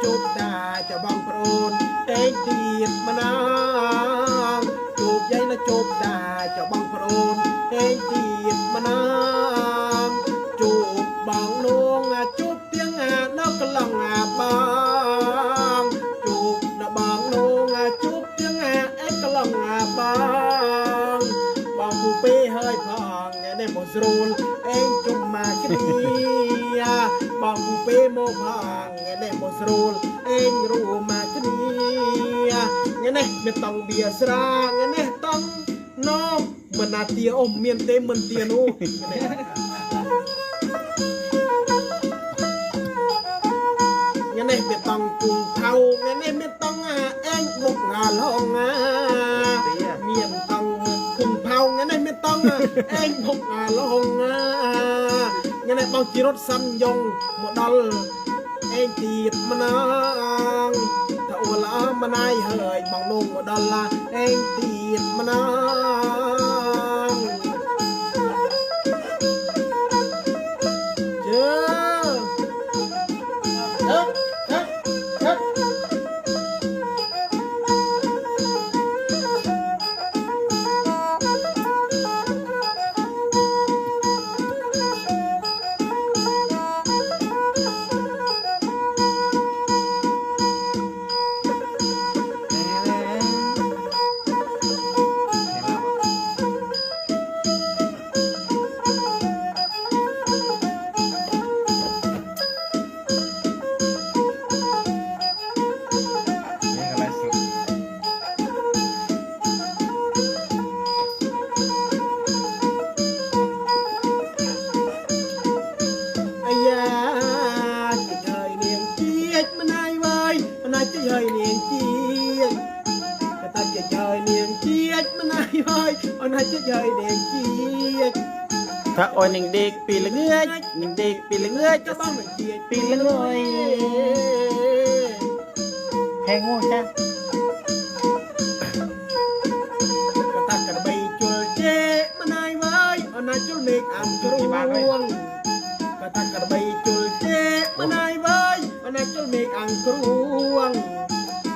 ចបងប្អូនតែងទៀតម្នាងជោគយាយណាជោគតាចបងប្អូនតែងទៀតម្នាងជោគបងនងជោគទៀងអាដល់កន្លងអាបងជោគណាបងនងជោគទៀងអាអេកន្លងអាបងបងពូពេហើយផងថ្ងៃនេះមកស្រួលអេងជុំមកគ្នាបងពូពេមកផង ថ្ងៃនេះមកស្រួលអេងរួមមកគ្នាថ្ងៃនេះមានតង់បៀស្រាថ្ងៃនេះតង់នំមិនណាទាអ៊ំមានទេមិនទានោះថ្ងៃនេះថ្ងៃនេះមានតង់គង់ថៅថ្ងៃនេះមានតង់អាអេងមុខងាលហងអាមានតង់គង់ថៅថ្ងៃនេះមានតង់អាអេងមុខងាលហងអាថ្ងៃនេះបងជីរត់សាន់យ៉ងមកដល់ អេងទៀតម្នាងថាអូឡាមណៃហើយបងនងមកដល់ឡាអេងទៀតម្នាង កតាជិះហើយនាងជាតិម្នាយវើយម្នាយជិះហើយនាងជាតិថាអុយនឹងដេកពីល្ងាចនឹងដេកពីល្ងាចចបងនឹងជាតិពីល្ងាចហែងងចាកតាក្របីជុលជេម្នាយវើយម្នាយជុលមេឃអាំគ្រួងកតាក្របីជុល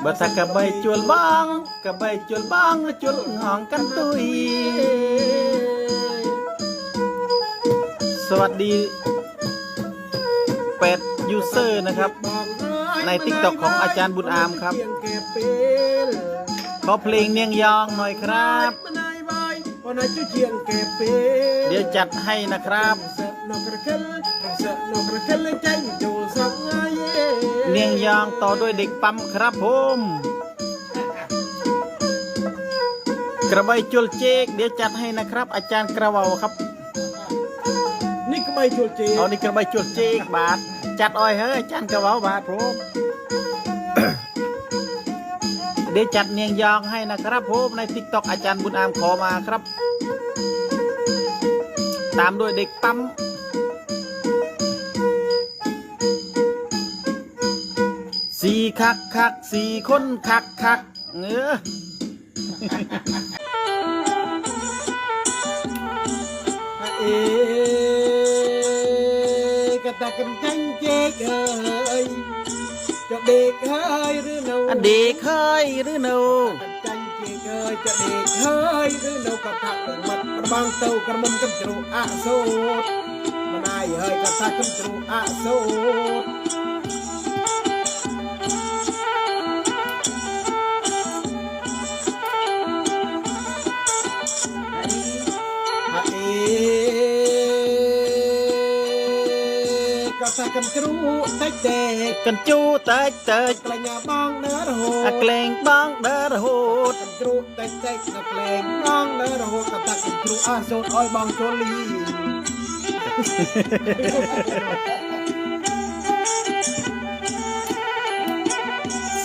Bata kabay chul bang, kabay chul bang, chul ngong kan สวัสดีแปดยูเซอร์นะครับ ในติ๊กต็อกของอาจารย์บุญอามครับ ขอเพลงเนียงยองหน่อยครับ เดี๋ยวจัดให้นะครับ nobrekel rasa nobrekel ចេញចូលសក់ហើយនាងយ៉ាងតដោយដេកប៉ាំครับผมក្របីជុលជេកเดี๋ยวจัดให้นะครับ อาจารย์ក្រវោครับនេះក្របីជុលជេកអូនេះក្របីជុលជេកបាទចាត់អោយហើយអាចារ្យក្រវោបាទព្រមเดี๋ยวจัดเนียงยองให้นะครับผมใน TikTok อาจารย์บุญอามขอมาครับ ตามด้วยเด็กปั๊ม สี่คักคักสี่คนคักคักเออ เอ๊กตะกันจังเจกเอ้ยจะเด็กเฮ้ยหรือเนา อันเด็กเคยหรือโน จังเจกเอ้ยจะเด็กเฮ้ยหรือเนากะทะมัดประบางเต้ากระมุมกำจรูอะโซดมานายเฮ้ยกะทะกำจรูอะโซด ะยาบองเนื้อโห อะเกรงบ้องเดอระโหด กำจรูเต็กเต็กนักเลงบองเนื้อโหกะทะกำจรูอาโซดอ้อยบองโจลี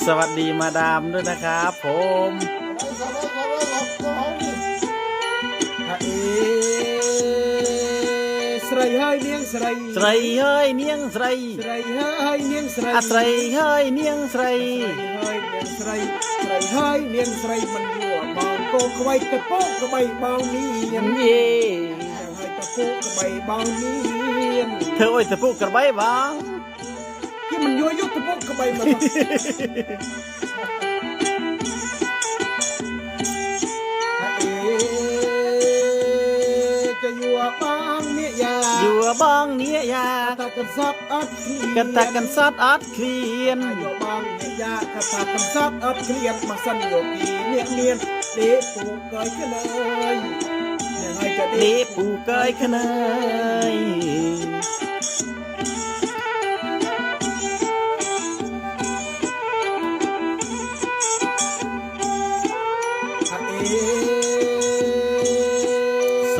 สวัสดีมาดามด้วยนะครับผม នាងស្រីស្រីហើយនាងស្រីស្រីហើយនាងស្រីអាស្រីហើយនាងស្រីហើយនាងស្រីស្រីហើយនាងស្រីមិនយល់បងគោក្បៃតពកក្បៃបងនាងយេហើយតពកក្បៃបងនាងធ្វើអុយតពកក្បៃបងគេមិនយល់យកតពកក្បៃមកយួរបា យាយួរបងនាយាកតកសត់អត់គ្លៀនកតកសត់អត់គ្លៀនយួរបងនាយាកតកសត់អត់គ្លៀនមកសិនយោគីនាងមានទេពូកយក្នើយនាងហើយក៏ទេពូកយក្នើយ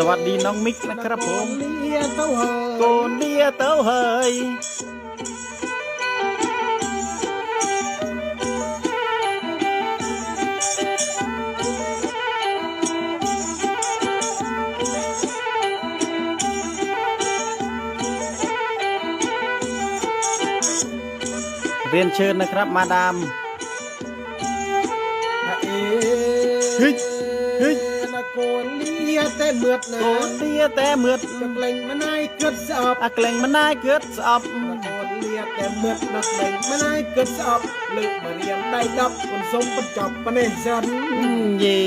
วัสดีน้องมิกนะครับผมเลียเต้าเหยโกนเดียเต้าเฮยเรียนเชิญนะครับมาดามพระเอเฮ้ยเฮ้ย កូនលាតែមឿតណាកូនលាតែមឿតក្លែងម្នាយគិតស្អប់អាក្លែងម្នាយគិតស្អប់កូនលាតែមឿតណាស់ក្លែងម្នាយគិតស្អប់លើកមករៀងដៃដប់កុំសុំបញ្ចប់ប៉នេះសិនយេ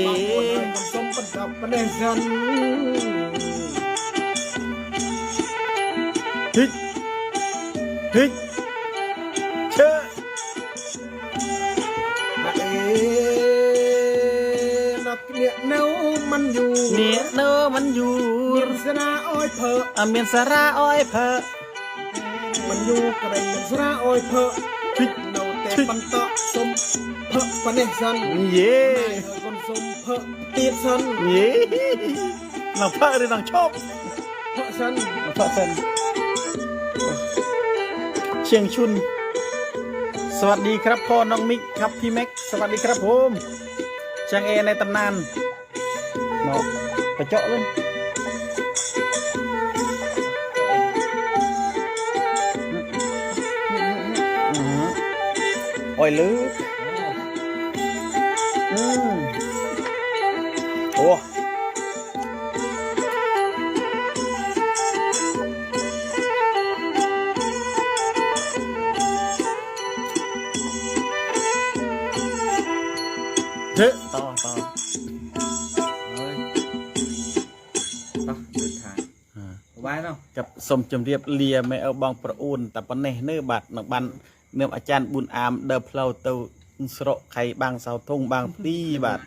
កុំសុំបញ្ចប់ប៉នេះសិនហិចហិច มันอยู่เมียนสนาอ้อยเพออาเมียนสาราอ้อยเพอมันอยู่กระไรเมียนสนาอ้อยเพอชิเนาแต่ปันตะสมเพอปะเนสันเย่นายเฮคนสมเพอตีดสันเย่น้องเพอหรือน้องชอบเพอสันน้องเพอเซนเชียงชุน สวัสดีครับพ่อน้องมิกครับพี่แม็ก สวัสดีครับผมช่างเอในตำนาน nó phải chọn lên. Ờ. Ôi lứ ừ. ủa? Thế. To to. กับสมจมเรียบเรียไม่เอาบองประอุ่นแต่ปนเนเนื้อบัดหนักบันเนื้ออาจารย์บุญอามเดาเพลาเตาสระไข่บางสาวทงบางตีบัด